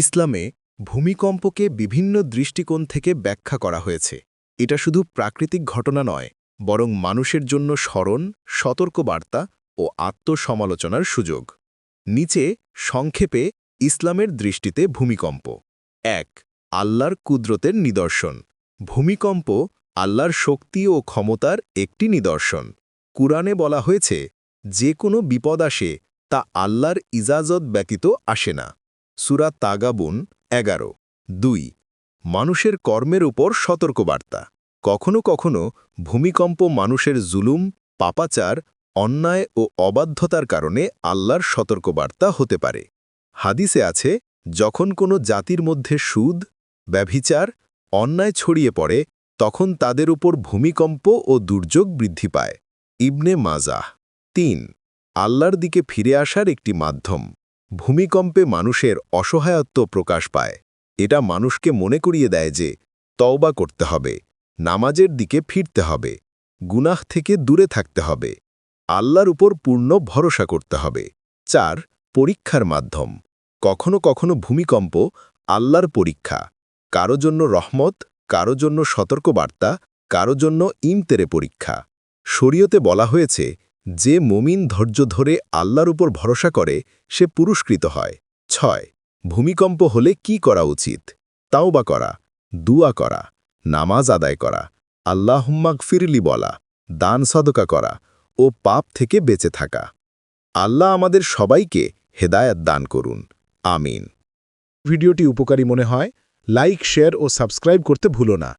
ইসলামে ভূমিকম্পকে বিভিন্ন দৃষ্টিকোণ থেকে ব্যাখ্যা করা হয়েছে। এটা শুধু প্রাকৃতিক ঘটনা নয়, বরং মানুষের জন্য স্মরণ, সতর্কবার্তা ও আত্মসমালোচনার সুযোগ। নিচে সংক্ষেপে ইসলামের দৃষ্টিতে ভূমিকম্প। এক, আল্লাহর কুদরতের নিদর্শন। ভূমিকম্প আল্লাহর শক্তি ও ক্ষমতার একটি নিদর্শন। কুরআনে বলা হয়েছে, যে কোনো বিপদ আসে তা আল্লাহর ইজাজত ব্যতীত আসে না। সুরা তাগাবুন, এগারো। দুই। মানুষের কর্মের উপর সতর্কবার্তা। কখনো কখনো ভূমিকম্প মানুষের জুলুম, পাপাচার, অন্যায় ও অবাধ্যতার কারণে আল্লাহর সতর্কবার্তা হতে পারে। হাদিসে আছে, যখন কোনো জাতির মধ্যে সুদ, ব্যভিচার, অন্যায় ছড়িয়ে পড়ে, তখন তাদের উপর ভূমিকম্প ও দুর্যোগ বৃদ্ধি পায়। ইবনে মাজাহ তিন। আল্লাহর দিকে ফিরে আসার একটি মাধ্যম। ভূমিকম্পে মানুষের অসহায়ত্ব প্রকাশ পায়। এটা মানুষকে মনে করিয়ে দেয় যে, তওবা করতে হবে, নামাজের দিকে ফিরতে হবে, গুনাহ থেকে দূরে থাকতে হবে, আল্লাহর উপর পূর্ণ ভরসা করতে হবে। চার, পরীক্ষার মাধ্যম। কখনো কখনো ভূমিকম্প আল্লাহর পরীক্ষা। কারও জন্য রহমত, কারও জন্য সতর্কবার্তা, কারও জন্য ইমতেরে পরীক্ষা। শরীয়তে বলা হয়েছে যে মমিন ধৈর্য ধরে আল্লাহর উপর ভরসা করে, সে পুরস্কৃত হয়। ছয়, ভূমিকম্প হলে কি করা উচিত? তাওবা করা, দুয়া করা, নামাজ আদায় করা আল্লাহুম্মাক ফিরলি বলা, দান সদকা করা ও পাপ থেকে বেঁচে থাকা। আল্লাহ আমাদের সবাইকে হেদায়াত দান করুন। আমিন। ভিডিওটি উপকারী মনে হয়, লাইক, শেয়ার ও সাবস্ক্রাইব করতে ভুলো না।